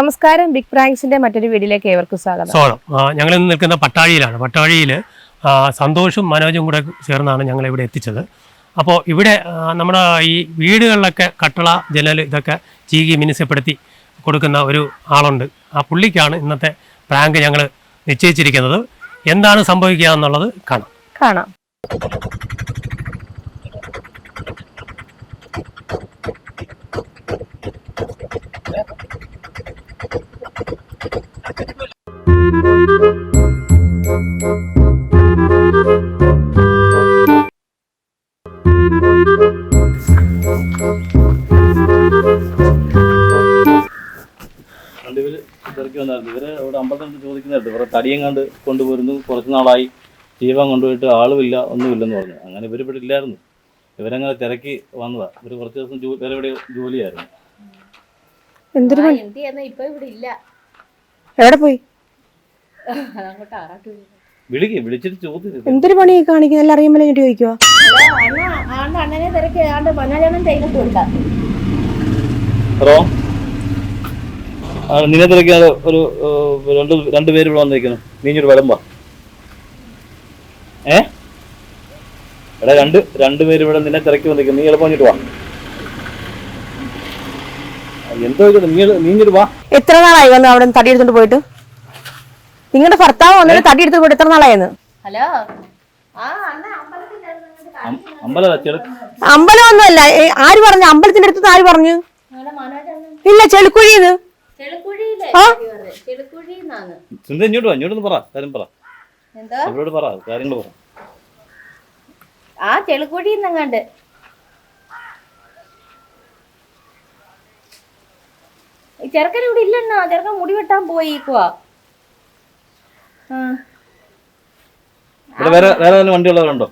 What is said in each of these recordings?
നമസ്കാരം ബിഗ് പ്രാങ്ക്സിന്റെ മറ്റൊരു വീഡിയോയിലേക്ക് ഏവർക്കും സ്വാഗതം. സ്വാഗതം. ഞങ്ങൾ ഇന്ന് നിൽക്കുന്ന പട്ടാഴിയിലാണ്. പട്ടാഴിയിൽ സന്തോഷും മനോജും കൂടെ ചേർന്നാണ് ഞങ്ങൾ ഇവിടെ എത്തിച്ചത്. അപ്പോൾ ഇവിടെ നമ്മുടെ ഈ വീടുകളിലൊക്കെ കട്ടള ജനൽ ഇതൊക്കെ ചീകി മിനുസപ്പെടുത്തി കൊടുക്കുന്ന ഒരു ആളുണ്ട്. ആ പുള്ളിക്കാണ് ഇന്നത്തെ പ്രാങ്ക് ഞങ്ങൾ നിശ്ചയിച്ചിരിക്കുന്നത്. എന്താണ് സംഭവിക്കുക എന്നുള്ളത് കാണാം. കാണാം. രണ്ടുപേര് ഇവർക്ക് വന്നായിരുന്നു. ഇവർ ഇവിടെ അമ്പലത്തിൽ ചോദിക്കുന്നുണ്ട്. ഇവരെ തടിയും കണ്ട് കൊണ്ടുപോരുന്നു. കുറച്ച് നാളായി. ജീവൻ കൊണ്ടുപോയിട്ട് ആളുമില്ല ഒന്നുമില്ലെന്ന് പറഞ്ഞു. അങ്ങനെ ഇവർ ഇവിടെ ഇല്ലായിരുന്നു. ഇവരങ്ങനെ തിരക്കി വന്നതാ. ഇവർ കുറച്ച് ദിവസം ജോ- വേറെ എവിടെ ജോലിയായിരുന്നു. എന്തൊരു പണി? ഇപ്പൊ ഇവിടെ ഇല്ല. എവിടെ പോയി. വിളിക്ക് വിളിച്ചിട്ട് ചോദിച്ചു എന്തൊരു പണി കാണിക്കുന്ന? എല്ലാം അറിയുമ്പോൾ ഞാൻ ചോദിക്കുവോ? അല്ല, അണ്ണ ആണ്ട് അണ്ണനെ തിരക്കി. ആണ്ട് മനോജനം ചെയ്തിട്ട് കൊടുക്കാം. ഹലോ? നിന്നെ തിരക്കി ഒരു രണ്ട് രണ്ട് പേര് ഇവിടെ വന്നിരിക്കുന്നു. നീഞ്ഞൊരു വിളമ്പാ ഏ? എടാ രണ്ട് രണ്ട് പേര് ഇവിടെ നിന്നെ തിരക്കി വന്നിരിക്കുന്നു. നീ എളുപ്പം വന്നിട്ട് വാ. എന്തോ ഇത്? നീ നീഞ്ഞൊരു വാ. എത്ര നാളായി വന്ന് അവിടെ തടി എടുത്തോണ്ട് പോയിട്ട്? നിങ്ങളുടെ ഭർത്താവ് വന്നിട്ട് തടി എടുത്ത് പോയിട്ട് എത്ര നാളായെന്ന്? ഹലോ. അമ്പല ഒന്നുമല്ല ആര് പറഞ്ഞു? അമ്പലത്തിന്റെ അടുത്ത് ആര് പറഞ്ഞു? ഇല്ല ചെളുക്കുഴിന്ന് ഇങ്ങോട്ട് വാ ഇങ്ങോട്ടൊന്ന് പറ കാര്യം പറ. എന്തോ? അവരോട് പറ കാര്യങ്ങൾ പറ. ആ ചെളുക്കുഴിന്നങ്ങാണ്ട് ചെറുക്കൻ ഇവിടെ ഇല്ലെണ്ണ ചെറുക്കൻ മുടി വെട്ടാൻ പോയിക്കുവാ. ആ. ഇവിടെ വേറെ വേറെ വണ്ടിയുള്ളവരുണ്ടോ?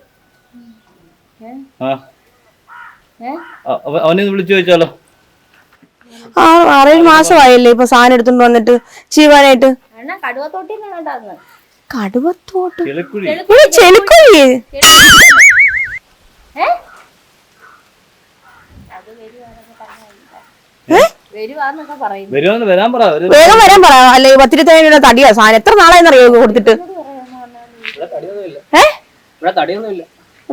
അവനെ വിളിച്ചു ചോദിച്ചാലോ? ആ ആറേഴ് മാസമായല്ലേ ഇപ്പൊ സാധനം എടുത്തോണ്ട് വന്നിട്ട് ചെയ്യുവാനായിട്ട്. കടുവത്തോട്ട്? ഏ? വരുവാന്ന് വരാൻ പറ വേഗം വരാൻ പറ. അല്ലെ പത്തിരുപത്തേഴ് തടിയാ? സാധനം എത്ര നാളായെന്ന് അറിയോ കൊടുത്തിട്ട്?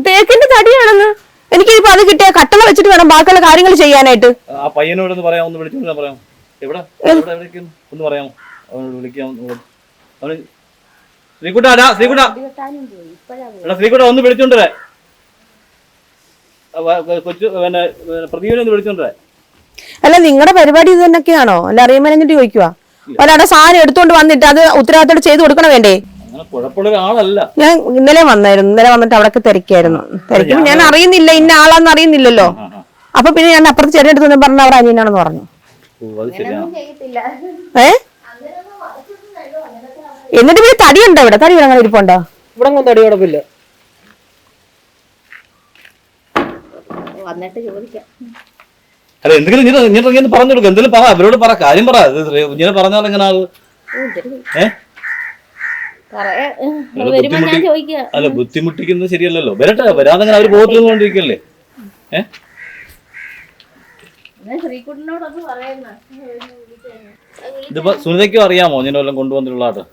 തേക്കിന്റെ തടിയാണെന്ന്. എനിക്ക് ഇപ്പൊ അത് കിട്ടിയ കട്ടള വെച്ചിട്ട് വേണം ബാക്കിയുള്ള കാര്യങ്ങൾ ചെയ്യാനായിട്ട്. ആ പയ്യനോട് ഒന്ന് പറയാം ഒന്ന് വിളിച്ചു പറയാം എവിടെ എവിടെ ഒന്ന് പറയാമോ? അവനോട് വിളിക്കാം ഒന്ന് അവന് ശ്രീകുട്ട അടാ ശ്രീകുട്ട. വെട്ടാനും പോയി. ഇപ്പഴാ പോയി. എടാ ശ്രീകുട്ട ഒന്ന് വിളിച്ചോണ്ട് കൊച്ചു പിന്നെ പ്രദീപിനെ ഒന്ന് വിളിച്ചോണ്ടേ. അല്ല നിങ്ങളുടെ പരിപാടി ഇത് തന്നെയൊക്കെയാണോ? അല്ല അറിയുമ്പോൾ എന്നിട്ട് ചോദിക്കുക ഒരാളുടെ സാധനം എടുത്തോണ്ട് വന്നിട്ട് അത് ഉത്തരവാദിത്തോട് ചെയ്ത് കൊടുക്കണ വേണ്ടേ? ഞാൻ ഇന്നലെ വന്നായിരുന്നു. ഇന്നലെ വന്നിട്ട് അവിടെ തിരക്കായിരുന്നു തിരക്കും ഞാൻ അറിയുന്നില്ല ഇന്ന ആളാന്ന് അറിയുന്നില്ലല്ലോ. അപ്പൊ പിന്നെ ഞാൻ അപ്പുറത്ത് ചെറിയ അടുത്ത് പറഞ്ഞ അവിടെ അനിയനാണെന്ന് പറഞ്ഞു. ഏ? എന്നിട്ട് പിന്നെ തടിയുണ്ടോ ഇവിടെ? തടി ഇവിടെ അങ്ങനെ ഇരിപ്പുണ്ടോ? ഇവിടെ തടി കുഴപ്പമില്ല വന്നിട്ട് ചോദിക്കാം. അല്ല എന്തെങ്കിലും ഇങ്ങനെ ഇങ്ങനെ ഇങ്ങനെ പറഞ്ഞു കൊടുക്കും. എന്തെങ്കിലും പറ. അവരോട് പറ. കാര്യം പറ. ഇത് ശ്രീ- ഇങ്ങനെ പറഞ്ഞാൽ എങ്ങനെ ആൾ? പറയാ വരുമ്പോ ഞാൻ ബുദ്ധിമുട്ടി- ചോദിക്കുക അല്ല ബുദ്ധിമുട്ടിക്കുന്നത് ശരിയല്ലല്ലോ. വരട്ടെ. വരാതെ അങ്ങനെ അവർ പോകത്തില്ലെന്ന് കൊണ്ടിരിക്കല്ലേ? ഏഹ് ഞാൻ ശ്രീകുട്ടനോടൊന്ന് പറയുന്ന. ഇതിപ്പോ സുനിതയ്ക്കും അറിയാമോ? ഇങ്ങനെ വല്ലതും കൊണ്ടുവന്നിട്ടുള്ള ആട്ടോ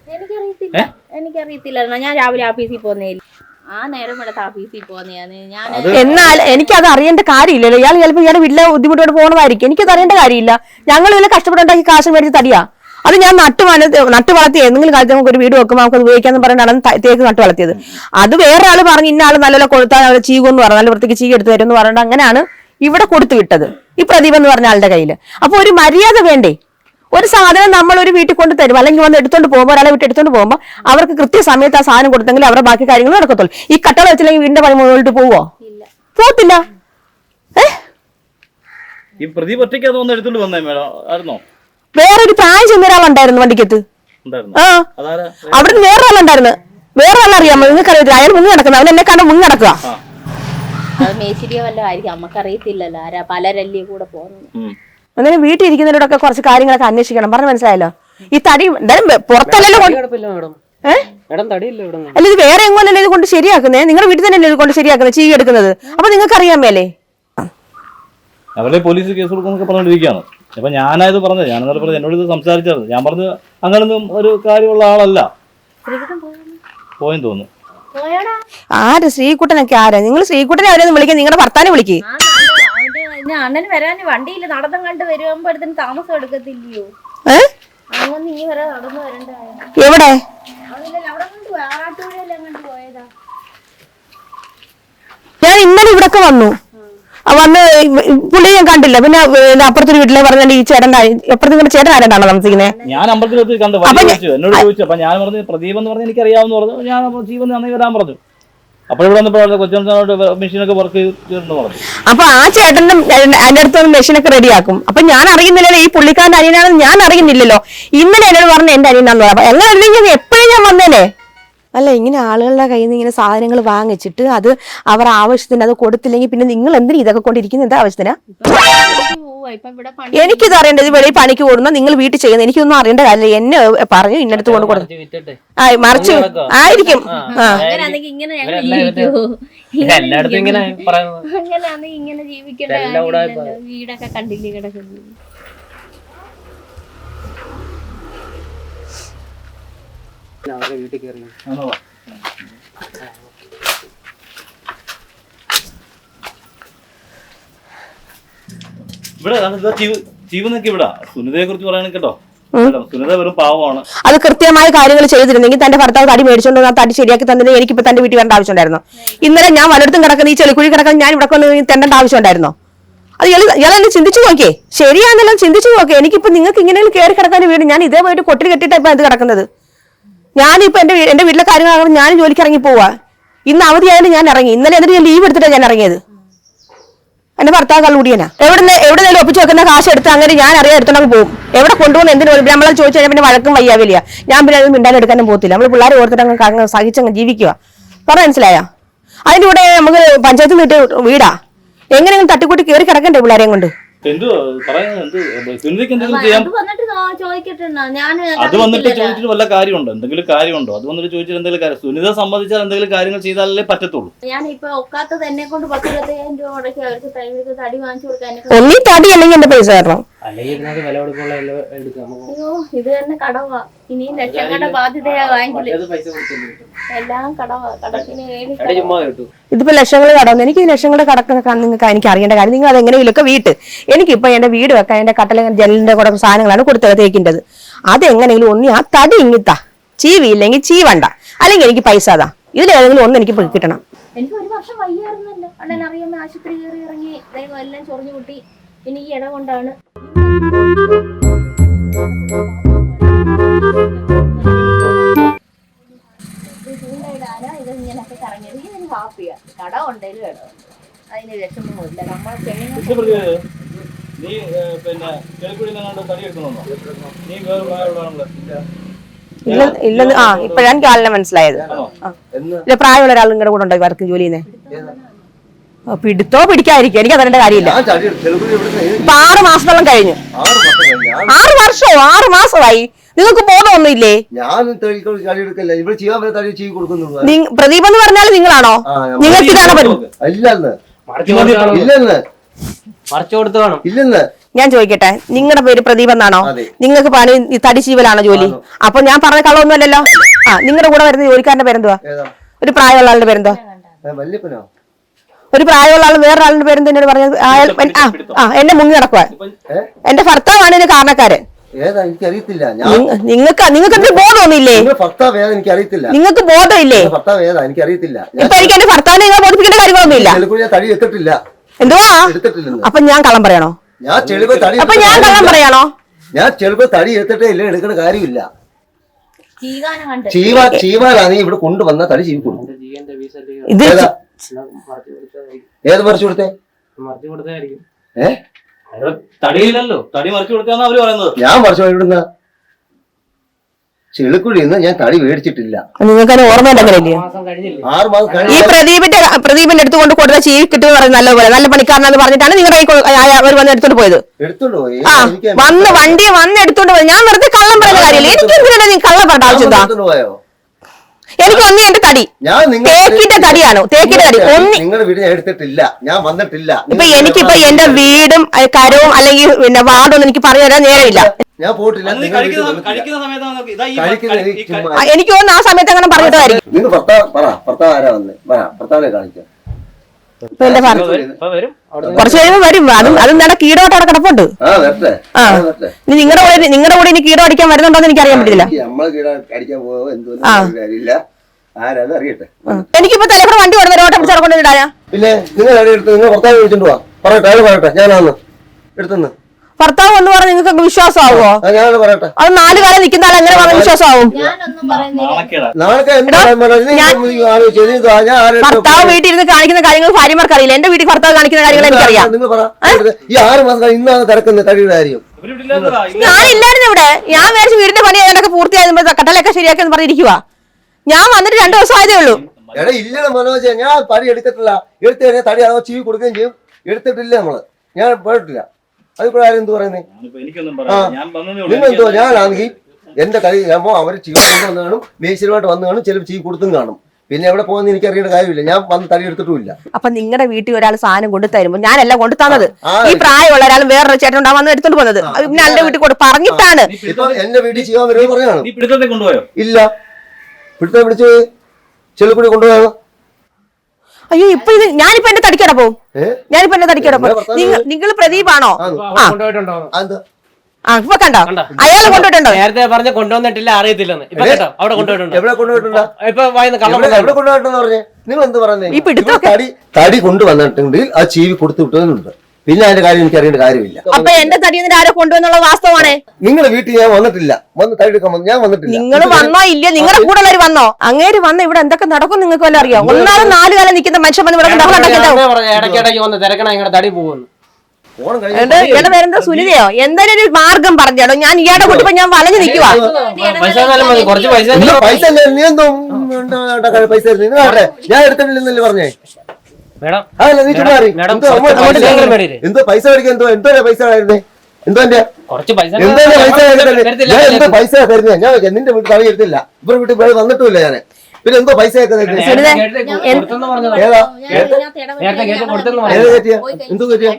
എനിക്കറിയത്തില്ല. ഞാൻ രാവിലെ ഓഫീസിൽ പോന്നേയില്ല ആ നേരം എടുത്ത് ഓഫീസിൽ പോന്നെയാണ് ഞാൻ എന്നാൽ എനിക്കത് അറിയേണ്ട കാര്യമില്ലല്ലോ. ഇയാൾ ചിലപ്പോൾ ഇയാളുടെ വീട്ടിലെ ബുദ്ധിമുട്ടോട് പോകുന്നതായിരിക്കും എനിക്കത് അറിയേണ്ട കാര്യമില്ല. ഞങ്ങൾ ഇതിൽ കഷ്ടപ്പെട്ടുണ്ടാക്കി കാശ് മേടിച്ച് തടിയാ. അത് ഞാൻ നട്ടു നട്ടു വളർത്തി എന്തെങ്കിലും കാലത്ത് നമുക്ക് ഒരു വീട് വെക്കുമ്പോൾ നമുക്ക് അത് ഉപയോഗിക്കാന്ന് പറഞ്ഞാണ് തേക്ക് നട്ട് വളർത്തിയത്. അത് വേറെ ആൾ പറഞ്ഞ് ഇന്ന ആൾ നല്ലപോലെ കൊടുത്താൽ അവർ പറഞ്ഞു. നല്ല വൃത്തിക്ക് ചീകി എടുത്തു തരും എന്ന് പറഞ്ഞിട്ട് അങ്ങനെയാണ് ഇവിടെ കൊടുത്തു വിട്ടത്. ഈ പ്രദീപ് എന്ന് പറഞ്ഞ ആളുടെ കയ്യിൽ അപ്പൊ ഒരു മര്യാദ വേണ്ടേ? ഒരു സാധനം നമ്മൾ ഒരു വീട്ടിൽ കൊണ്ട് തരും. അല്ലെങ്കിൽ വന്ന് എടുത്തോണ്ട് പോകുമ്പോൾ ഒരാളെ വീട്ടിൽ എടുത്തോണ്ട് പോകുമ്പോൾ അവർക്ക് കൃത്യസമയത്ത് ആ സാധനം കൊടുത്തെങ്കിൽ അവരുടെ ബാക്കി കാര്യങ്ങൾ നടക്കത്തുള്ളൂ. ഈ കട്ടള വെച്ചില്ലെങ്കിൽ വീടിന്റെ പണി മുകളിലോട്ട് പോവോ? പോകത്തില്ല ഈ പ്രദീപ് ഒറ്റയ്ക്ക് അത് എടുത്തോണ്ട് വന്നേ മേഡം. ആയിരുന്നോ? വേറൊരു പ്രായം ചെന്ന ഒരാളുണ്ടായിരുന്നു വണ്ടിക്കത്ത് ഉണ്ടായിരുന്നു. ആ. അവിടെ വേറെ ആളുണ്ടായിരുന്നു വേറെ ആളറിയാമോ നിങ്ങൾക്ക് അറിയത്തില്ല അയാൾ മുങ്ങി നടക്കുന്നത് അവൻ എന്നെ കണ്ട് മുങ്ങി നടക്കുക. ആ അത് മേശിരിയോ വല്ലതും ആയിരിക്കും. നമുക്കറിയത്തില്ലല്ലോ ആരാ? പലരല്ലേ കൂടെ പോകുന്നത്. ഉം. അങ്ങനെ വീട്ടിൽ ഇരിക്കുന്നവരോടൊക്കെ കുറച്ച് കാര്യങ്ങളൊക്കെ അന്വേഷിക്കണം. പറഞ്ഞു മനസ്സിലായല്ലോ? ഈ തടി എന്തായാലും പുറത്തല്ലോ പുറത്തല്ലല്ലോ. അല്ല ഇത് വേറെ എങ്ങോട്ടല്ലേ ഇത് കൊണ്ട് ശരിയാക്കുന്നേ? നിങ്ങളുടെ വീട്ടിൽ തന്നെ ഇത് കൊണ്ട് ശരിയാക്കുന്നത് ചീ എടുക്കുന്നത്? അപ്പൊ നിങ്ങൾക്ക് അറിയാൻ മേലേ? അവരെ പോലീസ് കേസ് കൊടുക്കുന്നൊക്കെ പറഞ്ഞോണ്ടിരിക്കുകയാണ്. അപ്പൊ ഞാനായത് പറഞ്ഞത്. ഞാൻ എന്നാലും പറഞ്ഞു എന്നോട് ഇത് സംസാരിച്ചായിരുന്നു ഞാൻ പറഞ്ഞു അങ്ങനൊന്നും ഒരു കാര്യമുള്ള ആളല്ല. പോയെന്ന് തോന്നുന്നു. പോയോടാ ആര് ശ്രീകുട്ടനൊക്കെ ആരാ? നിങ്ങൾ ശ്രീകുട്ടനെ അവരൊന്നും വിളിക്കാൻ നിങ്ങളുടെ ഭർത്താനെ വിളിക്ക്. അവന്റെ അണ്ണന് വരാൻ വണ്ടിയിൽ നടന്നും കണ്ട് വരുമ്പോഴത്തേന് താമസം എടുക്കത്തില്ലയോ? എവിടെ? ഞാൻ ഇന്നലെ ഇവിടൊക്കെ വന്നു. വന്ന് പുള്ളി ഞാൻ കണ്ടില്ല. പിന്നെ പിന്നെ അപ്പുറത്തൊരു വീട്ടിലെ പറഞ്ഞ ഈ ചേട്ടൻ എപ്പുറത്ത് നിങ്ങളുടെ ചേട്ടൻ ആരാണ്ടാണോ താമസിക്കുന്നത് ഞാൻ അമ്പലത്തിലെത്തി കണ്ടു എന്നോട് ചോദിച്ചു അപ്പൊ ഞാൻ പറഞ്ഞു പ്രദീപ് എന്ന് പറഞ്ഞു എനിക്ക് അറിയാവുന്ന പറഞ്ഞു ഞാൻ ജീവൻ നന്നായി വരാൻ പറഞ്ഞു. അപ്പോൾ വർക്ക് പറഞ്ഞു. അപ്പൊ ആ ചേട്ടനും എന്റെ അടുത്ത് വന്ന് മെഷീനൊക്കെ റെഡിയാക്കും അപ്പൊ ഞാൻ അറിയുന്നില്ലല്ലോ ഈ പുള്ളിക്കാരന്റെ അനിയനാണെന്ന് ഞാൻ അറിയുന്നില്ലല്ലോ. ഇന്നലെ എന്നോട് പറഞ്ഞ എന്റെ അനിയനാന്ന് പറയാം എങ്ങനെ അല്ലെങ്കിൽ എപ്പോഴും ഞാൻ വന്നേനെ. അല്ല ഇങ്ങനെ ആളുകളുടെ കയ്യിൽ നിന്ന് ഇങ്ങനെ സാധനങ്ങൾ വാങ്ങിച്ചിട്ട് അത് അവർ ആവശ്യത്തിന് അത് കൊടുത്തില്ലെങ്കിൽ പിന്നെ നിങ്ങൾ എന്തിനും ഇതൊക്കെ കൊണ്ടിരിക്കുന്നത്? എന്താ ആവശ്യത്തിനാ? എനിക്കിത് അറിയേണ്ടത് വെളിയിൽ പണിക്ക് കൂടുന്ന നിങ്ങൾ വീട്ടിൽ ചെയ്യുന്നത് എനിക്കൊന്നും അറിയേണ്ട കാര്യം എന്നെ പറഞ്ഞു ഇന്നടുത്ത് കൊണ്ട് കൊടുത്തു ആയി ആ മറിച്ച് ആയിരിക്കും. ഇങ്ങനെ ജീവിക്കേണ്ട. വീടൊക്കെ കണ്ടില്ലേ കിടക്കുന്നു. അവരുടെ വീട്ടിൽ കയറി ഇവിടെ സുനിതയെ കുറിച്ച് കേട്ടോ. കേട്ടോ, സുനിത വെറും പാവമാണ്. അത് കൃത്യമായ കാര്യങ്ങൾ ചെയ്തിരുന്നെങ്കിൽ തന്റെ ഭർത്താവ് തടി മേടിച്ചോണ്ട് ആ തടി ശരിയാക്കി തന്നിട്ട് എനിക്കിപ്പോ തന്റെ വീട്ടിൽ വരേണ്ട ആവശ്യമുണ്ടായിരുന്നു. ഇന്നലെ ഞാൻ പലയിടത്തും കിടക്കുന്ന ഈ ചെളിക്കുഴി കിടക്കാൻ ഞാൻ ഇവിടെ കൊണ്ട് തെണ്ടേണ്ട ആവശ്യമുണ്ടായിരുന്നോ? അത് ഇയാൾ എന്നെ ചിന്തിച്ചു നോക്കിയേ. ശരിയാണെന്നെല്ലാം ചിന്തിച്ചു നോക്കിയേ. എനിക്കിപ്പോ നിങ്ങൾക്ക് ഇങ്ങനെ കയറി കിടക്കാൻ വീട്. ഞാൻ ഇതേ പോയിട്ട് കൊട്ടിൽ കെട്ടിട്ടാ ഇപ്പൊ ഇത് കിടക്കുന്നത്. ഞാനിപ്പോ എന്റെ എന്റെ വീട്ടിലെ കാര്യങ്ങളാകുമ്പോൾ ഞാനും ജോലിക്ക് ഇറങ്ങി പോവാ. ഇന്ന് അവധിയായാലും ഞാൻ ഇറങ്ങി. ഇന്നലെ എന്നിട്ട് ഞാൻ ലീവ് എടുത്തിട്ടാണ് ഞാൻ ഇറങ്ങിയത്. എന്റെ ഭർത്താവ് കള്ളുകൂടിയനാ എവിടെ എവിടെ നിന്ന് ഒപ്പിച്ച് വെക്കുന്ന കാശ് എടുത്ത് അങ്ങനെ ഞാൻ അറിയാൻ എടുത്തോണ്ട് പോകും. എവിടെ കൊണ്ടുപോകുന്ന എന്തിനും നമ്മളെ ചോദിച്ചു കഴിഞ്ഞാൽ പിന്നെ വഴക്കും വയ്യാവില്ല. ഞാൻ പിന്നെ അത് മിണ്ടാൻ എടുക്കാനും പോകത്തില്ല. നമ്മൾ പിള്ളേരെ ഓർത്തിട്ട് അങ്ങ് സഹിച്ചങ്ങ് ജീവിക്കുക പറഞ്ഞ മനസ്സിലായോ? അതിന്റെ കൂടെ നമുക്ക് പഞ്ചായത്തിൽ നിന്നിട്ട് വീടാ. എങ്ങനെയെങ്കിലും തട്ടിക്കൂട്ടി കയറി കിടക്കണ്ടേ പിള്ളേരെയും കൊണ്ട്? എന്തു? പറയുന്നത് അത് വന്നിട്ട് നോ- ഞാൻ അത് വന്നിട്ട് ചോദിച്ചിട്ട് വല്ല കാര്യമുണ്ടോ? എന്തെങ്കിലും കാര്യമുണ്ടോ? അത് വന്നിട്ട് ചോദിച്ചിട്ട് എന്തെങ്കിലും കാര്യം സുനിത സംബന്ധിച്ചാൽ എന്തെങ്കിലും കാര്യങ്ങൾ ചെയ്താലേ പറ്റത്തുള്ളൂ. ഞാൻ ഇപ്പൊ ഒക്കാത്തത് എന്നെ കൊണ്ട് പത്ത് ഇരുപത്തയ്യായിരം രൂപ മുടക്കി അവർക്ക് തടി വാങ്ങിച്ചു കൊടുക്കാൻ ഒന്നീ തടി അല്ലെങ്കിൽ എന്റെ പൈസ തരണം. അല്ലെങ്കിൽ ഇതിനകത്ത് വില കൊടുക്കുള്ള എല്ലാം എടുക്കാം. നമുക്ക് അയ്യോ ഇത് തന്നെ കടവാ. ഇനിയും ലക്ഷങ്ങളുടെ ബാധ്യതയാവാമെങ്കിൽ മറ്റേത് പൈസ കൊടുത്തില്ല? കിട്ടും. എല്ലാം കടവാ. കടത്തിന് വേണ്ടി തടി ചുമ്മാ കിട്ടും? ഇതിപ്പോ ലക്ഷങ്ങൾ കടന്നു. എനിക്ക് ഈ ലക്ഷങ്ങൾ കടക്കാൻ നിങ്ങൾക്ക് എനിക്ക് അറിയേണ്ട കാര്യം. നിങ്ങൾ അതെങ്ങനെയൊക്കെ വീട്ട്? എനിക്കിപ്പോ എന്റെ വീട് വെക്കാൻ എന്റെ കട്ടല ജലിന്റെ കൂടെ സാധനങ്ങളാണ് കൊടുത്തത് തേക്കിന്റെത് അതെങ്ങനെയെങ്കിലും ഒന്നി ആ തടി ഇങ്ങിത്താ. ചീവി ഇല്ലെങ്കിൽ ചീവണ്ട. അല്ലെങ്കിൽ എനിക്ക് പൈസ അതാ ഇതിലേതെങ്കിലും ഒന്ന് എനിക്ക് കിട്ടണം. എനിക്ക് ഒരു വർഷം വയ്യായിരുന്നല്ലോ. അണ്ണൻ അറിയാമ ആശുപത്രി കയറി ഇറങ്ങി ദൈവം എല്ലാം ചൊറിഞ്ഞു കൂട്ടി. പിന്നെ ഈ ഇട കൊണ്ടാണ് ഇപ്പഴാണ് കാലിനെ ഇത് ഇങ്ങനൊക്കെ കറങ്ങിയത്. ഇതിന് ഹാപ്പിയാ കട ഉണ്ടേലും ഇടം അതിന് വിഷമമില്ല നമ്മൾ ചെയ്യുന്ന എന്ത് പ്രതികരണം? നീ പിന്നെ തടി എടുക്കണമെന്നോ നീ വേറെ ഇല്ലെന്ന് ആ ഇപ്പോഴാണ് ആളിനെ മനസ്സിലായത്. പ്രായമുള്ള ഒരാൾ നിങ്ങളുടെ കൂടെ ഉണ്ടോ വർക്ക് ജോലി ചെയ്യുന്നത് പിടുത്തോ പിടിക്കാതിരിക്കും എനിക്ക് അതിന്റെ കാര്യമില്ല. ഇപ്പൊ ആറ് മാസത്തോളം കഴിഞ്ഞു. ആറ് മാസം കഴിഞ്ഞ്. ഞാൻ ആറ് വർഷമോ? ആറ് മാസമായി. നിങ്ങൾക്ക് ബോധമൊന്നുമില്ലേ? പ്രദീപ് എന്ന് പറഞ്ഞാൽ നിങ്ങളാണോ? നിങ്ങൾക്ക് ഇതാണ് ഞാൻ ചോദിക്കട്ടെ നിങ്ങളുടെ പേര് പ്രദീപ് എന്നാണോ? നിങ്ങൾക്ക് പണി തടിശീവലാണോ തടി ജീവലാണോ ജോലി അപ്പൊ ഞാൻ പറഞ്ഞ കള്ളൊന്നുമല്ലല്ലോ? ആ നിങ്ങളുടെ കൂടെ വരുന്ന ജോലിക്കാരന്റെ പേരെന്തുവാ? ഒരു പ്രായമുള്ള ആളുടെ പേരെന്തുവാ? വല്യപ്പനോ? ഒരു പ്രായമുള്ള ആൾ വേറെ ആളുടെ തന്നെ പറഞ്ഞത്. അയാൾ ആ ആ എന്നെ മുങ്ങി നടക്കുക ഏ? എന്റെ ഭർത്താവാണ് ഇതിന് കാരണക്കാരൻ. നിങ്ങൾക്ക് നിങ്ങൾക്ക് എന്തൊരു ബോധമൊന്നുമില്ലേ? ഭർത്താവ് ഏതാ നിങ്ങൾക്ക് ബോധമില്ലേ? ഭർത്താവ് ഏതാ ഇപ്പൊ എനിക്ക് എന്റെ ഭർത്താവിനെ നിങ്ങളെ ബോധിപ്പിക്കേണ്ട കാര്യങ്ങളൊന്നുമില്ല. തടി എടുത്തിട്ടില്ല. എന്തുവാ? അപ്പൊ ഞാൻ കള്ളം പറയണോ? ഞാൻ തടി അപ്പൊ ഞാൻ കളം കള്ളം പറയണോ? ഞാൻ ചെളിവ് തടി എടുത്തിട്ടേ ഇല്ല എടുക്കേണ്ട കാര്യമില്ല. ചീകാനം കണ്ട്. നീ ചീവാനാണ് ഇവിടെ കൊണ്ടുവന്ന തടി ചീവിക്കുന്നു ഇത് ഏതാ മറിച്ച് കൊടുത്തേ? മറിച്ചു കൊടുത്തായിരിക്കും ഏ തടിയില്ലല്ലോ. തടി മറിച്ചു കൊടുക്കാന്ന് അവർ പറയുന്നത്. ഞാൻ മറിച്ചു ഇവിടുന്ന് ചെളുക്കുഴിന്ന് ഞാൻ തടി മേടിച്ചിട്ടില്ല. നിങ്ങൾക്ക് ഓർമ്മയുണ്ടെങ്കിലല്ലേ ആറ് മാസം ഈ പ്രദീപിന്റെ പ്രദീപിന്റെ അടുത്ത് കൊണ്ട് കൊടുത്ത ചീവി കിട്ടുമെന്ന് പറയുന്നത് നല്ലപോലെ നല്ല പണിക്കാരനാന്ന് പറഞ്ഞിട്ടാണ് നിങ്ങൾ അവർ വന്ന് എടുത്തോണ്ട് പോയത്. എടുത്തോണ്ട് പോയി. ആ വന്ന് വണ്ടി വന്ന് എടുത്തോണ്ട് പോയി. ഞാൻ വെറുതെ കള്ളം പറഞ്ഞ കാര്യമില്ല. എനിക്ക് എന്തിനാണ് നീ കള്ളം പറഞ്ഞ ആവശ്യം എന്താ പോയോ? എനിക്ക് ഒന്നി എന്റെ തടി. ഞാൻ തേക്കിന്റെ തടിയാണോ. തേക്കിന്റെ തടി. ഒന്നി നിങ്ങളുടെ വീട് ഞാൻ എടുത്തിട്ടില്ല. ഞാൻ വന്നിട്ടില്ല. ഇപ്പൊ എനിക്കിപ്പോ എന്റെ വീടും കരവും അല്ലെങ്കിൽ പിന്നെ വാർഡൊന്നും എനിക്ക് പറഞ്ഞു തരാൻ നേരമില്ല. ഞാൻ പോയിട്ടില്ല. എനിക്ക് തോന്നുന്നു ആ സമയത്ത് അങ്ങനെ പറഞ്ഞിട്ടായിരിക്കും നിങ്ങൾ ഭർത്താവ് പറ. ഭർത്താവ് ആരാ വന്ന്? പറ. ഭർത്താവിനെ കാണിക്കാം. കുറച്ച് കഴിയുമ്പോ വരും. അതും അതും നട കീടമായിട്ട് അവിടെ കിടപ്പുണ്ട്. ആ ഇനി നിങ്ങളുടെ കൂടെ നിങ്ങളുടെ കൂടെ ഇനി കീടം അടിക്കാൻ വരുന്നുണ്ടോ എന്ന് എനിക്ക് അറിയാൻ പറ്റില്ല എനിക്കിപ്പോ തലമുറ വണ്ടി കൊടുത്തു ഓട്ടം പിടിച്ചാൽ കൊണ്ടിട്ടാ പിന്നെ നിങ്ങൾ എടുത്ത് നിങ്ങൾ ഭർത്താവ് വിളിച്ചോണ്ട് പോവാ പറയട്ടെ പറയട്ടെ. ഞാനാന്ന്. എടുത്തുന്ന്. ഭർത്താവ് എന്ന് പറഞ്ഞാൽ നിങ്ങൾക്ക് വിശ്വാസമാവോ ആ ഞാനത് പറയട്ടെ. അത് നാല് കാലം നിൽക്കുന്ന ആൾ എങ്ങനെ പറഞ്ഞ വിശ്വാസമാവും. ഭർത്താവ് വീട്ടിൽ ഇരുന്ന് കാണിക്കുന്ന കാര്യങ്ങൾ ഭാര്യമാർക്ക് അറിയില്ല എന്റെ വീട്ടിൽ ഭർത്താവ് കാണിക്കുന്ന കാര്യങ്ങൾ എനിക്കറിയാം. ഈ ആറ് മാസം ഇന്നാണ് തിരക്കുന്നത് തടിയുടെ കാര്യം. ഞാനില്ലായിരുന്നു ഇവിടെ. ഞാൻ ഇല്ലായിരുന്നു ഇവിടെ. ഞാൻ വിചാരിച്ചു വീടിന്റെ പണി ഏതൊക്കെ പൂർത്തിയായിരുന്നു കട്ടലൊക്കെ ശരിയാക്കി പറഞ്ഞിരിക്കുക ഞാൻ വന്നിട്ട് രണ്ടു ദിവസം ആയതേ ഉള്ളൂ. എടാ ഇല്ലട മനോജ് ഞാൻ പണി എടുത്തിട്ടില്ല. എടുത്തു കഴിഞ്ഞാൽ തടി അതോ ചീവി കൊടുക്കുകയും ചെയ്യും. എടുത്തിട്ടില്ല നമ്മൾ. ഞാൻ പോയിട്ടില്ല. ആരും എന്ത് പറയുന്നേ? ഞാനിപ്പോ എനിക്കൊന്നും പറയാനില്ല. ഞാൻ വന്നതേ ഉള്ളൂ. നിങ്ങൾ എന്തോ ഞാനാണെങ്കിൽ എന്റെ കളി ഞാൻ അവർ ചീവ വന്ന് കാണും. മേശിലുമായിട്ട് വന്ന് കാണും. ചിലപ്പോൾ ചീ കൊടുത്തും കാണും. പിന്നെ എവിടെ പോകുന്ന എനിക്ക് അറിയേണ്ട കാര്യമില്ല. ഞാൻ വന്ന് തടി എടുത്തിട്ടില്ല അപ്പൊ നിങ്ങളുടെ വീട്ടിൽ ഒരാൾ സാധനം കൊണ്ടു തരുമ്പോ ഞാനല്ല കൊണ്ടു തന്നത്. ഈ പ്രായമുള്ള ഒരാൾ വേറൊരു ചേട്ടൻ വന്ന് എടുത്തോണ്ട് പോകുന്നത്. പിന്നെ എന്റെ വീട്ടിൽ കൊണ്ട് പറഞ്ഞിട്ടാണ്. എന്റെ വീട്ടിൽ ചെയ്യാൻ വരുന്നത് പറഞ്ഞാണ് നീ പിടുത്തത്തെ കൊണ്ടുപോയോ? ഇല്ല. പിടുത്തം പിടിച്ച് ചെളിക്കുടി കൊണ്ടുപോയോ? അയ്യോ ഇപ്പൊ ഇത് ഞാനിപ്പോ എന്റെ തടിക്കട പോവും ഞാനിപ്പോ എന്റെ തടിക്കട പോവും നിങ്ങൾ പ്രദീപാണോ? ആ ആ ഇപ്പൊ കണ്ടോ? കണ്ടോ? അയാൾ കൊണ്ടുപോയിട്ടുണ്ടോ? നേരത്തെ പറഞ്ഞ കൊണ്ടുവന്നിട്ടില്ല അറിയത്തില്ലെന്ന്. ഇപ്പൊ കേട്ടോ അവിടെ കൊണ്ടുപോയിട്ടുണ്ട്? എവിടെ കൊണ്ടുപോയിട്ടുണ്ടോ? ഇപ്പൊ എവിടെ. പറഞ്ഞേ? നിങ്ങൾ എന്ത് പറഞ്ഞേ ഈ തടി തടി കൊണ്ടുവന്നിട്ടുണ്ടെങ്കിൽ ആ ചീവി കൊടുത്തു വിട്ടതുണ്ട് പിന്നെ അതിന്റെ കാര്യം എനിക്ക് അറിയേണ്ട കാര്യമില്ല അപ്പൊ എന്റെ തടി ആരോ കൊണ്ടുവന്നുള്ള വാസ്തവമാണ് നിങ്ങളെ വീട്ടിൽ ഞാൻ വന്നിട്ടില്ല വന്ന് തടി എടുക്കാൻ വന്നു ഞാൻ വന്നിട്ടില്ല നിങ്ങൾ വന്നോ ഇല്ല നിങ്ങളുടെ കൂടെ ഉള്ളവർ വന്നോ അങ്ങേര് വന്ന ഇവിടെ എന്തൊക്കെ നടക്കും നിങ്ങൾക്ക് വല്ല അറിയാം ഒന്നാലും നാല് കാലം നിൽക്കുന്ന മനുഷ്യൻ വന്ന് ഇവിടെ ഇടയ്ക്കിടയ്ക്ക് വന്ന് തിരക്കണ തടി പോകുന്നു എന്റെ പേരെന്താ സുനിതയോ എന്തായാലും ഒരു മാർഗം പറഞ്ഞോ ഞാൻ ഇയാളുടെ കൂട്ടിപ്പോ ഞാൻ വലഞ്ഞു നിൽക്കുവാ പൈസ പൈസ? ഞാൻ എടുത്തിട്ടില്ലെന്നല്ലേ പറഞ്ഞേ എന്തോ പൈസ മേടിക്കാൻ എന്തോ എന്തോ പൈസ ആയിരുന്നേ എന്തോ എന്റെ എന്തോ പൈസ ഞാൻ എന്തോ. പൈസ തരുന്നേ ഞാൻ നിന്റെ വീട്ടിൽ കളി എടുത്തില്ല. ഇവർ വീട്ടിൽ പോയി വന്നിട്ടുമില്ല ഞാൻ പിന്നെ എന്തോ പൈസ ഒക്കെ എന്തോ കയറ്റിയ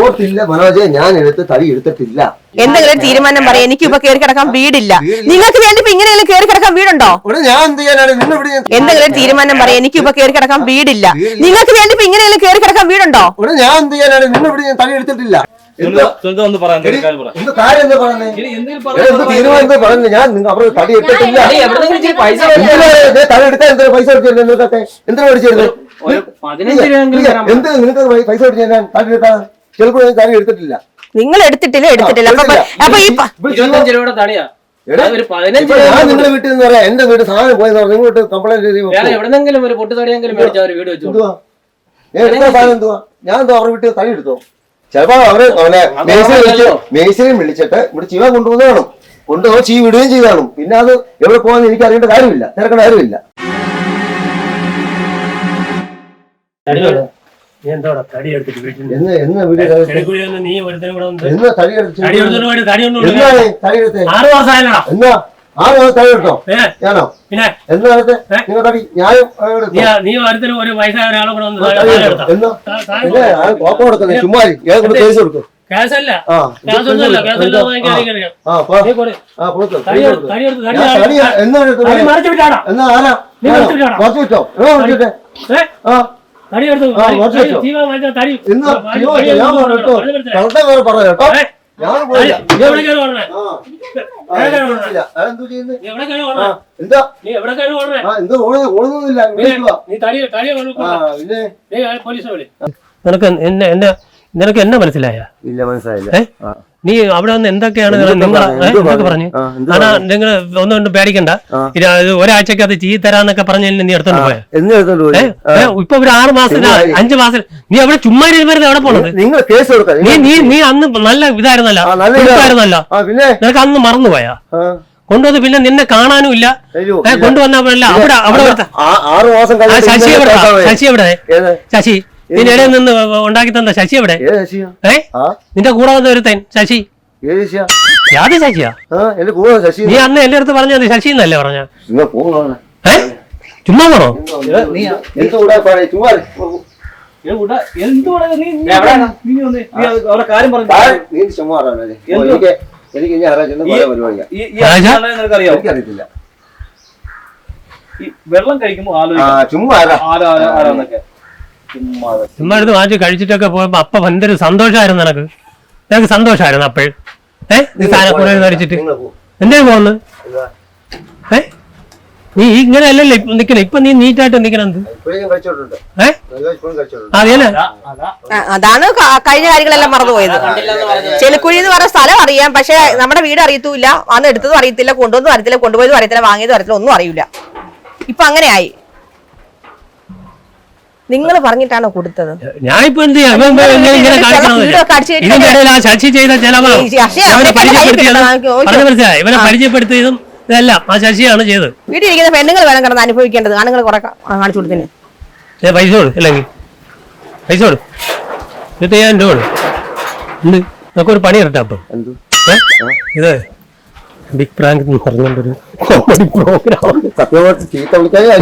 ഓർത്തില്ല മനോജെ ഞാൻ എടുത്ത് തടി എടുത്തിട്ടില്ല. എന്തെങ്കിലും തീരുമാനം പറയാം. എനിക്ക് ഇപ്പൊ കയറി കിടക്കാൻ വീടില്ല. നിങ്ങൾക്ക് വേണ്ടി ഇപ്പൊ ഇങ്ങനെയെങ്കിലും കയറി കിടക്കാൻ വീടുണ്ടോ? ഇവിടെ ഞാൻ എന്ത് ചെയ്യാനാണ്? നിങ്ങൾ ഇവിടെ എന്തെങ്കിലും തീരുമാനം പറയാം. എനിക്ക് ഇപ്പൊ കയറി കിടക്കാൻ വീടില്ല. നിങ്ങൾക്ക് വേണ്ടി ഇപ്പൊ ഇങ്ങനെയെങ്കിലും കയറി കിടക്കാൻ വീടുണ്ടോ? ഇവിടെ ഞാൻ എന്ത് ചെയ്യാനാണ്? നിന്നെ ഇവിടെ ഞാൻ തടി എടുത്തിട്ടില്ല. ഞാൻ നിങ്ങൾ തടി തടി എടുത്താൽ എന്തിനാ പൈസ നിങ്ങൾക്കൊക്കെ എന്തിനാ എന്ത് നിങ്ങൾക്ക് പൈസ കൊടുത്ത്? ഞാൻ തടി ചിലപ്പോൾ ഞാൻ തടി എടുത്തിട്ടില്ല. നിങ്ങൾ എടുത്തിട്ടില്ല എടുത്തിട്ടില്ല. അപ്പൊ ഈ ഇരുപത്തഞ്ച് രൂപയുടെ തടിയാ. നിങ്ങളുടെ വീട്ടിൽ നിന്ന് പറയാം. എന്റെ വീട് സാധനം പോയെന്ന് പറഞ്ഞു നിങ്ങോട്ട് കംപ്ലൈന്റ് എവിടെന്നെങ്കിലും ഒരു പൊട്ടു തടിയെങ്കിലും മേടിച്ച ഒരു വീട് വെച്ചു എന്തുവാ? ഞാൻ എന്താ സാധനം എന്തുവാ? ഞാൻ എന്തോ അവരുടെ വീട്ടിൽ തടി എടുത്തോ? ചിലപ്പോ അവർ അവനെ മേസിനെ വിളിച്ച് മേസിനെ വിളിച്ചിട്ട് ഇവിടെ ചീവ കൊണ്ടുപോകുന്നതാണ് കാണും. കൊണ്ടുപോയി ചീ വിടുകയും ചെയ്താണ് പിന്നെ അത് എവിടെ പോകാന്ന് എനിക്ക് അറിയേണ്ട കാര്യമില്ല. തിരക്കേണ്ട കാര്യമില്ല. എന്താ എന്തോടാ തടി എടുത്തിട്ട് വീട്ടിൽ എന്താ എന്ന് എന്ന് വീട് ചെടിക്കുഴി വന്ന് നീ ഒരുത്തനും കൂടെ വന്ന് എന്ന് തടി എടുത്ത് തടി എടുത്തിട്ട് പോയിട്ട് തടി ഒന്നും എന്താ തടി എടുത്തേ? എന്നാ? ആ ഞാനോ? പിന്നെ? ഞാൻ. നീ ഒരുത്തനും ഒരു ഒരാളെ കൂടെ കോപ്പം ചുമ്മാ ഏത് കൊണ്ട് കേസ് കൊടുക്കും. കേസല്ല കേസൊന്നുമല്ല തടി എടുത്ത് തടി. ഞാൻ ഞാൻ പറഞ്ഞു കേട്ടോ? പോയില്ല. എന്താ ഓടുന്നില്ല നിനക്ക് എന്നെ എന്നെ നിനക്ക് എന്നെ മനസ്സിലായ? ഇല്ല മനസ്സിലായില്ല? നീ അവിടെ വന്ന് എന്തൊക്കെയാണ് എന്തൊക്കെ പറഞ്ഞു? ആണാ നിങ്ങൾ ഒന്നും കൊണ്ട് പേടിക്കണ്ട. ഒരാഴ്ചക്ക് അത് ചെയ്ത് തരാന്നൊക്കെ പറഞ്ഞ നീ എടുത്തോണ്ട് പോയ. ഇപ്പൊ ഒരു ആറ് മാസം അഞ്ചു മാസം നീ അവിടെ ചുമ്മാ ഇരുന്ന് എവിടെ പോണത്? നീ നീ നീ അന്ന് നല്ല ഇതായിരുന്നല്ലോ. നിനക്ക് അന്ന് മറന്നുപോയാ പോയാ. കൊണ്ടുവന്ന് പിന്നെ നിന്നെ കാണാനും ഇല്ല. കൊണ്ടുവന്നപ്പോഴല്ല അവിടെ അവിടെ ശശി എവിടെ ശശി എവിടെ? ശശി. നിന്റെ ഇടയിൽ നിന്ന് ഉണ്ടാക്കി തന്ന ശശി എവിടെ? ഏ? ആ? നിന്റെ കൂടെ വന്ന ഒരുത്തൻ ശശി. യാത് ശശിയാ? നീ അന്ന് എന്റെ അടുത്ത് പറഞ്ഞത് ശശി എന്നല്ലേ പറഞ്ഞ ചുമ്മാ പോണോ? പറഞ്ഞു വെള്ളം കഴിക്കുമ്പോ ചുമ്മാ ആരാ ആരാ ആരാന്നൊക്കെ. ചുമ്മാ. എടുത്ത് വാങ്ങിച്ച് കഴിച്ചിട്ടൊക്കെ പോയപ്പോ അപ്പൊ എന്തൊരു സന്തോഷമായിരുന്നു നിനക്ക്? നിനക്ക് സന്തോഷമായിരുന്നു അപ്പോൾ ഏ? നീ സാധനം കൂടെ കഴിച്ചിട്ട്. എന്തേ പോന്ന്. ഏ? നീ ഇങ്ങനെ അല്ലല്ലോ ഇപ്പൊ നിക്കണേ. ഇപ്പൊ നീ നീറ്റായിട്ട് നിക്കണം എന്ത് ഇപ്പോഴും ഞാൻ ഏ? നല്ല ഇപ്പോഴും കഴിച്ചോട്ടുണ്ട് അതേനെ അതാ അതാ. ആ, അതാണ് കഴിഞ്ഞ കാര്യങ്ങളെല്ലാം മറന്നുപോയത് ചെലുക്കുഴി എന്ന് പറഞ്ഞ സ്ഥലം അറിയാം. പക്ഷെ നമ്മുടെ വീട് അറിയത്തൂല്ല അന്ന് എടുത്തതും അറിയത്തില്ല കൊണ്ടുവന്നതും അറിയത്തില്ല കൊണ്ടുപോയതും അറിയത്തില്ല വാങ്ങിയതും അറിയത്തില്ല ഒന്നും അറിയില്ല. ഇപ്പൊ അങ്ങനെയായി. നിങ്ങൾ പറഞ്ഞിട്ടാണോ കൊടുത്തത്? ഞാൻ ഇപ്പൊ എന്ത് ചെയ്യാം? ആ ശശി ചെയ്ത പരിചയപ്പെടുത്തിയതും ഇവനെ പരിചയപ്പെടുത്തിയതും ഇതെല്ലാം ശശിയാണ് ചെയ്തത്. വീട്ടിലിരിക്കുന്ന പെണ്ണുങ്ങൾ വേണം കിടന്ന് അനുഭവിക്കേണ്ടത്. ആണുങ്ങൾ കുറെ കാണിച്ചു കൊടുത്തിന്. ഏ പൈസ കൊടു അല്ലെങ്കിൽ പൈസ കൊടു. കൊടു? ഉണ്ട് നമുക്കൊരു പണി ഇരട്ടെ അപ്പം. ഇത് ബിഗ് പ്രാങ്ക് എന്ന് പറഞ്ഞുകൊണ്ടൊരു കോമഡി പ്രോഗ്രാം സത്യമായിട്ട് ചീത്ത വിളിക്കാതെ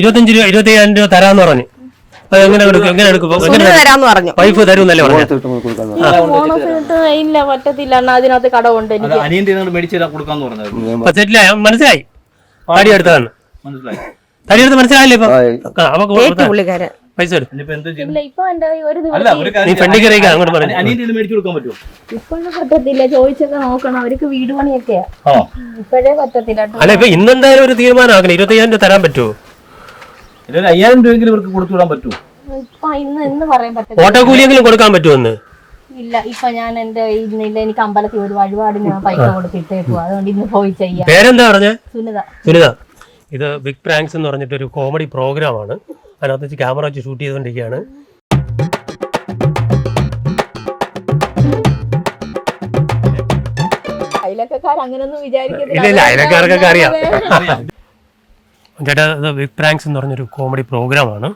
ഇരുപത്തഞ്ച് രൂപ ഇരുപത്തയ്യായിരം രൂപ തരാന്ന് പറഞ്ഞു. അത് എങ്ങനെ എടുക്കും എങ്ങനെ എടുക്കും വൈഫ് തരുന്നല്ലേ പറഞ്ഞു? ഇല്ല പറ്റത്തില്ല. അതിനകത്ത് മനസ്സിലായി? തടി എടുത്തതാണ്. മനസ്സിലായി. തടി എടുത്ത് മനസ്സിലായില്ലേ ഇപ്പൊ? പൈസ ഇന്നെന്തായാലും ഒരു തീരുമാനമാക്കണം ഇരുപത്തയ്യായിരം രൂപ തരാൻ പറ്റുമോ? ഇതൊരു അയ്യായിരം രൂപയെങ്കിലും ഇവർക്ക് പറ്റുമോ? ഓട്ടോ കൂലിയെങ്കിലും കൊടുക്കാൻ പറ്റുമെന്ന് ഇല്ല ഇപ്പൊ ഞാൻ എന്റെ ഇന്നില്ല എനിക്ക് അമ്പലത്തിൽ ഒരു വഴിപാട് ഞാൻ പൈസ കൊടുത്തിട്ടേക്കുവാ അതുകൊണ്ട് ഇന്ന് പോയി ചെയ്യാം. പേരെന്താ പറഞ്ഞ? സുനിത. സുനിത. ഇത് ബിഗ് പ്രാങ്ക്സ് എന്ന് പറഞ്ഞിട്ട് ഒരു കോമഡി പ്രോഗ്രാമാണ്. അതിനകത്ത് വെച്ച് ക്യാമറ വെച്ച് ഷൂട്ട് ചെയ്തുകൊണ്ടിരിക്കുകയാണ്. ഇല്ല ഇല്ല അയലക്കാർക്കൊക്കെ അറിയാം. ചേട്ടാ ഇത് ബിഗ് പ്രാങ്ക്സ് എന്ന് പറഞ്ഞൊരു കോമഡി പ്രോഗ്രാമാണ്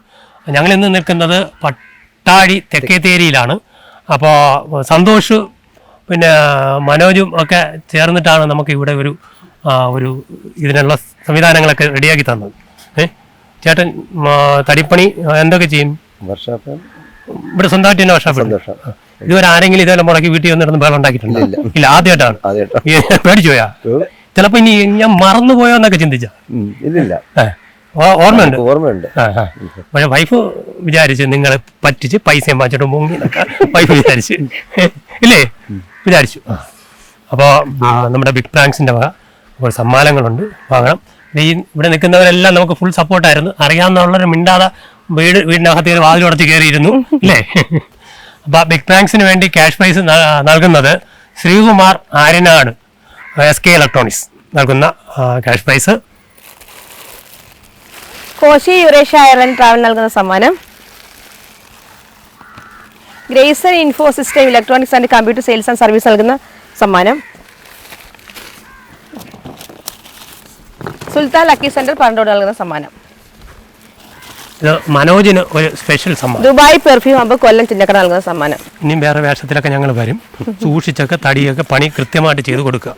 ഞങ്ങൾ ഇന്ന് നിൽക്കുന്നത് പട്ടാഴി തെക്കേത്തേരിയിലാണ് അപ്പോൾ സന്തോഷ് പിന്നെ മനോജും ഒക്കെ ചേർന്നിട്ടാണ് നമുക്ക് ഇവിടെ ഒരു ഒരു ഇതിനുള്ള സംവിധാനങ്ങളൊക്കെ റെഡിയാക്കി തന്നത്. ഏ? ചേട്ടൻ തടിപ്പണി എന്തൊക്കെ ചെയ്യും? വർഷാപ്പ്. ഇവിടെ സ്വന്തമായിട്ട് തന്നെ വർഷാപ്പ് ഇതുവരെ ആരെങ്കിലും ഇതെല്ലാം മുടക്കി വീട്ടിൽ വന്നിരുന്ന് ബഹളം ഉണ്ടാക്കിയിട്ടുണ്ട്? ഇല്ല. ആദ്യമായിട്ടാണ്. അതെ കേട്ടോ ഈ പേടിച്ചു പോയാ ചിലപ്പോ ഇനി ഞാൻ മറന്നു പോയോ എന്നൊക്കെ ചിന്തിച്ച? ഇല്ലില്ല. ഓർമ്മയുണ്ട്? ഓർമ്മയുണ്ട്. പക്ഷെ വൈഫ് വിചാരിച്ച് നിങ്ങളെ പറ്റിച്ച് പൈസയും വാങ്ങിച്ചിട്ട് മുങ്ങി വൈഫ് വിചാരിച്ച്. ഇല്ലേ? വിചാരിച്ചു. അപ്പോൾ നമ്മുടെ ബിഗ് പ്രാങ്ക്സിന്റെ വക. അപ്പോൾ സമ്മാനങ്ങളുണ്ട്. വാങ്ങണം. ഈ ഇവിടെ നിൽക്കുന്നവരെല്ലാം നമുക്ക് ഫുൾ സപ്പോർട്ടായിരുന്നു അറിയാവുന്നവരുടെ മിണ്ടാതെ വീട് വീടിനകത്ത് കയറി വാതിൽ അടച്ച് കയറിയിരുന്നു അല്ലേ? അപ്പോൾ ബിഗ് ബാങ്സിന് വേണ്ടി ക്യാഷ് പ്രൈസ് നൽകുന്നത് Sreekumar Aryanad S K electronics നൽകുന്ന cash prize Koshy Eurasia airline travel നൽകുന്ന സമ്മാനം. Grayson info system electronics and computer sales and service നൽകുന്ന സമ്മാനം. സുൽത്താൻ ലക്കി സെന്റർ പണ്ടോട് നൽകുന്ന സമ്മാനം. മനോജിന് ഒരു സ്പെഷ്യൽ സമ്മാനം. ദുബായ് പെർഫ്യൂം ആകുമ്പോൾ കൊല്ലം ചിന്നക്കട നൽകുന്ന സമ്മാനം. ഇനിയും വേറെ വേഷത്തിലൊക്കെ ഞങ്ങൾ വരും. സൂക്ഷിച്ചൊക്കെ തടിയൊക്കെ പണി കൃത്യമായിട്ട് ചെയ്ത് കൊടുക്കുക.